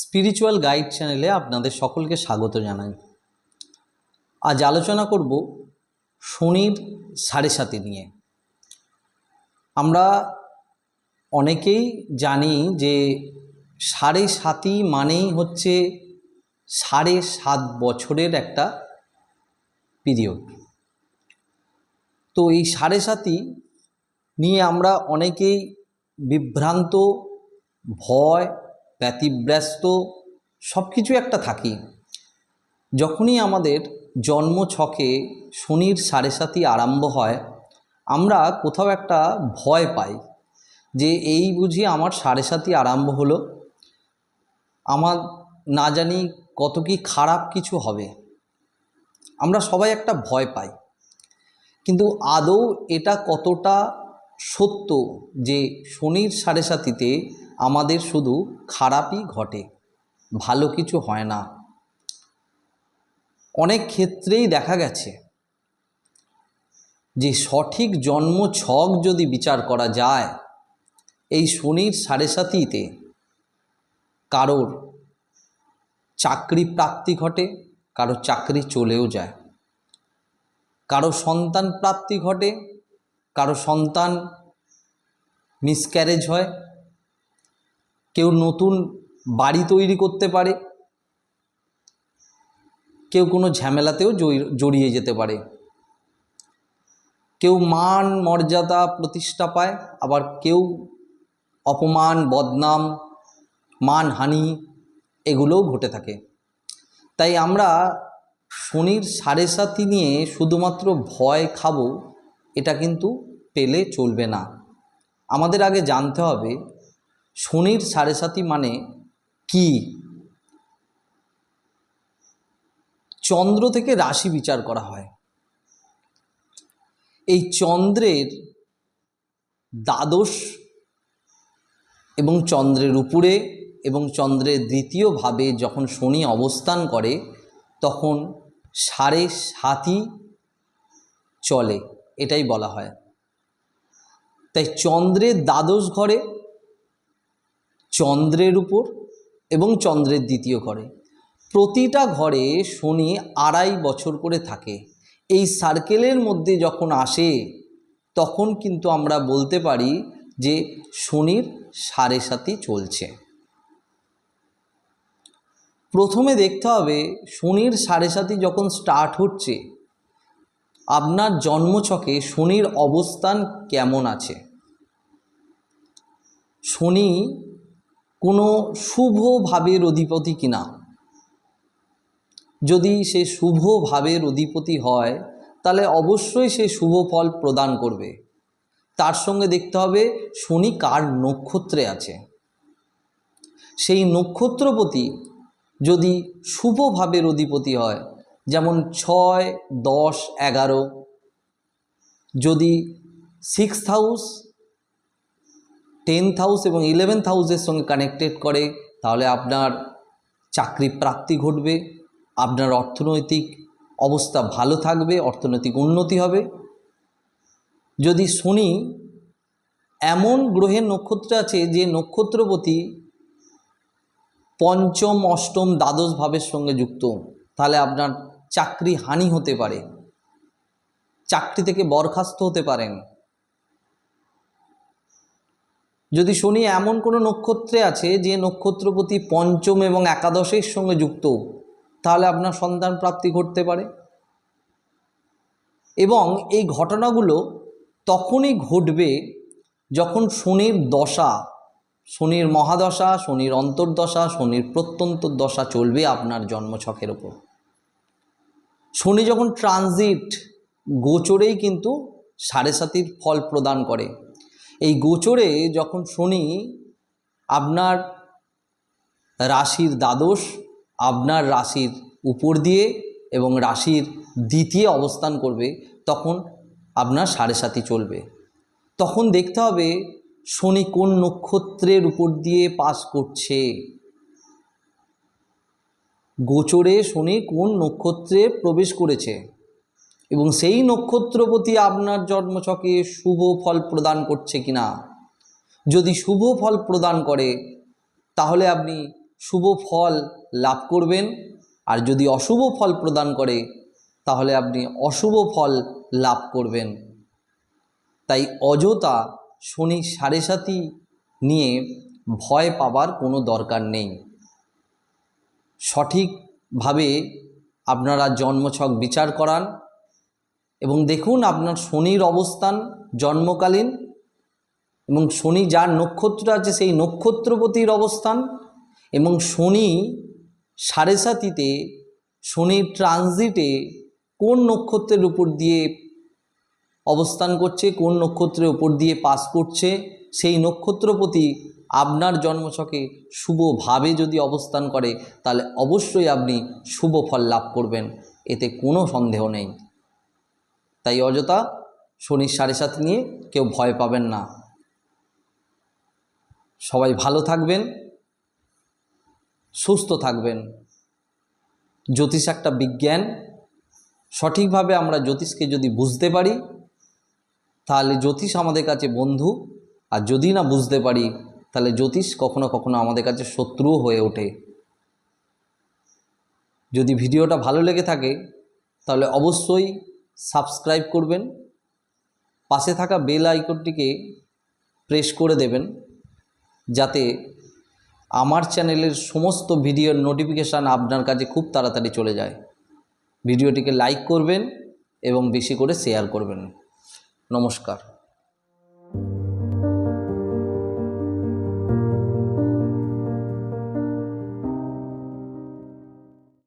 Spiritual guide চ্যানেলে আপনাদের সকলকে স্বাগত জানাই। আজ আলোচনা করব শনির সাড়ে সাথে নিয়ে। আমরা অনেকেই জানি যে সাড়ে সাতি মানেই হচ্ছে সাড়ে সাত বছরের একটা পিরিয়ড তো এই সাড়ে সাতি নিয়ে আমরা অনেকেই বিভ্রান্ত, ভয় ব্যতিব্যস্ত সব কিছু একটা থাকি। যখনই আমাদের জন্ম ছকে শনির সাড়ে সাতি আরম্ভ হয়, আমরা কোথাও একটা ভয় পাই যে এই বুঝি আমার সাড়ে সাতি আরম্ভ হলো। আমার না জানি কত কি খারাপ কিছু হবে। আমরা সবাই একটা ভয় পাই। কিন্তু আদৌ এটা কতটা সত্য যে শনির সাড়ে সাতিতে আমাদের শুধু খারাপই ঘটে, ভালো কিছু হয় না। অনেক ক্ষেত্রেই দেখা গেছে যে সঠিক জন্ম ছক যদি বিচার করা যায়, এই শনির সাড়ে সাতিতে কারোর চাকরি প্রাপ্তি ঘটে কারও চাকরি চলেও যায়। কারও সন্তান প্রাপ্তি ঘটে, কারও সন্তান মিসক্যারেজ হয় কেউ নতুন বাড়ি তৈরি করতে পারে, কেউ কোনো ঝামেলাতেও জড়িয়ে যেতে পারে। কেউ মান, মর্যাদা, প্রতিষ্ঠা পায়, আবার কেউ অপমান, বদনাম মানহানি এগুলোও ঘটে থাকে। তাই আমরা শনির সাড়ে সাতি নিয়ে শুধুমাত্র ভয় খাব, এটা কিন্তু পেলে চলবে না। আমাদের আগে জানতে হবে শনির সাড়ে সাতি মানে কি? চন্দ্র থেকে রাশি বিচার করা হয়। এই চন্দ্রের দ্বাদশ এবং চন্দ্রের উপরে এবং চন্দ্রের দ্বিতীয় ভাবে যখন শনি অবস্থান করে, তখন সাড়ে সাতই চলে, এটাই বলা হয়। তাই চন্দ্রের দ্বাদশ ঘরে চন্দ্রের উপর এবং চন্দ্রের দ্বিতীয় ঘরে। প্রতিটা ঘরে শনি আড়াই বছর করে থাকে। এই সার্কেলের মধ্যে যখন আসে, তখন কিন্তু আমরা বলতে পারি যে শনির সাড়ে সাতি চলছে। প্রথমে দেখতে হবে, শনির সাড়ে সাতি যখন স্টার্ট হচ্ছে, আপনার জন্মছকে শনির অবস্থান কেমন আছে? শনি কোনো শুভ ভাবের অধিপতি কিনা? যদি সে শুভ ভাবের অধিপতি হয়, তাহলে অবশ্যই সে শুভ ফল প্রদান করবে। তার সঙ্গে দেখতে হবে, শনি কার নক্ষত্রে আছে? সেই নক্ষত্রপতি যদি শুভ ভাবের অধিপতি হয়, যেমন ছয়, দশ, এগারো, যদি সিক্স হাউস টেন্থ হাউস এবং ইলেভেন্থ হাউসের সঙ্গে কানেক্টেড করে, তাহলে আপনার চাকরি প্রাপ্তি ঘটবে, আপনার অর্থনৈতিক অবস্থা ভালো থাকবে, অর্থনৈতিক উন্নতি হবে। যদি শনি এমন গ্রহের নক্ষত্র আছে, যে নক্ষত্রপতি পঞ্চম, অষ্টম, দ্বাদশ ভাবের সঙ্গে যুক্ত, তাহলে আপনার চাকরি হানি হতে পারে। চাকরি থেকে বরখাস্ত হতে পারেন। যদি শনি, এমন কোনো নক্ষত্রে আছে যে নক্ষত্রপতি পঞ্চম এবং একাদশের সঙ্গে যুক্ত, তাহলে আপনার সন্তান প্রাপ্তি ঘটতে পারে। এবং এই ঘটনাগুলো তখনই ঘটবে যখন শনির দশা, শনির মহাদশা, শনির অন্তর্দশা, শনির প্রত্যন্ত দশা চলবে আপনার জন্মছকের ওপর শনি যখন ট্রানজিট গোচরেই কিন্তু সাড়ে সাতির ফল প্রদান করে। এই গোচরে যখন শনি, আপনার রাশির দ্বাদশ, আপনার রাশির উপর দিয়ে এবং রাশির দ্বিতীয় অবস্থান করবে, তখন আপনার সাড়ে সাতি চলবে। তখন দেখতে হবে শনি কোন নক্ষত্রের উপর দিয়ে পাস করছে। গোচরে শনি কোন নক্ষত্রে প্রবেশ করেছে। এবং সেই নক্ষত্রপতি আপনার জন্মছকে শুভ ফল প্রদান করছে কিনা? যদি শুভ ফল প্রদান করে, তাহলে আপনি শুভ ফল লাভ করবেন। আর যদি অশুভ ফল প্রদান করে, তাহলে আপনি অশুভ ফল লাভ করবেন। তাই অযথা শনি সাড়ে সাতি নিয়ে ভয় পাবার কোনো দরকার নেই। সঠিকভাবে আপনারা জন্মছক বিচার করান। এবং দেখুন আপনার শনির অবস্থান জন্মকালীন এবং শনি যার নক্ষত্র আছে সেই নক্ষত্রপতির অবস্থান এবং শনি সাড়ে সাতিতে শনির ট্রানজিটে কোন নক্ষত্রের উপর দিয়ে অবস্থান করছে, কোন নক্ষত্রের উপর দিয়ে পাস করছে, সেই নক্ষত্রপতি আপনার জন্মছকে শুভভাবে যদি অবস্থান করে, তাহলে অবশ্যই আপনি শুভ ফল লাভ করবেন, এতে কোনো সন্দেহ নেই। তাই অযথা শনির সাড়ে সাত নিয়ে কেউ ভয় পাবেন না। সবাই ভালো থাকবেন, সুস্থ থাকবেন। জ্যোতিষ একটা বিজ্ঞান। সঠিকভাবে আমরা জ্যোতিষকে যদি বুঝতে পারি, তাহলে জ্যোতিষ আমাদের কাছে বন্ধু। আর যদি না বুঝতে পারি, তাহলে জ্যোতিষ কখনো কখনো আমাদের কাছে শত্রুও হয়ে ওঠে। যদি ভিডিওটা ভালো লেগে থাকে, তাহলে অবশ্যই সাবস্ক্রাইব করবেন, পাশে থাকা বেল আইকনটিকে প্রেস করে দেবেন, যাতে আমার চ্যানেলের সমস্ত ভিডিওর নোটিফিকেশান আপনার কাছে খুব তাড়াতাড়ি চলে যায়। ভিডিওটিকে লাইক করবেন এবং বেশি করে শেয়ার করবেন। নমস্কার।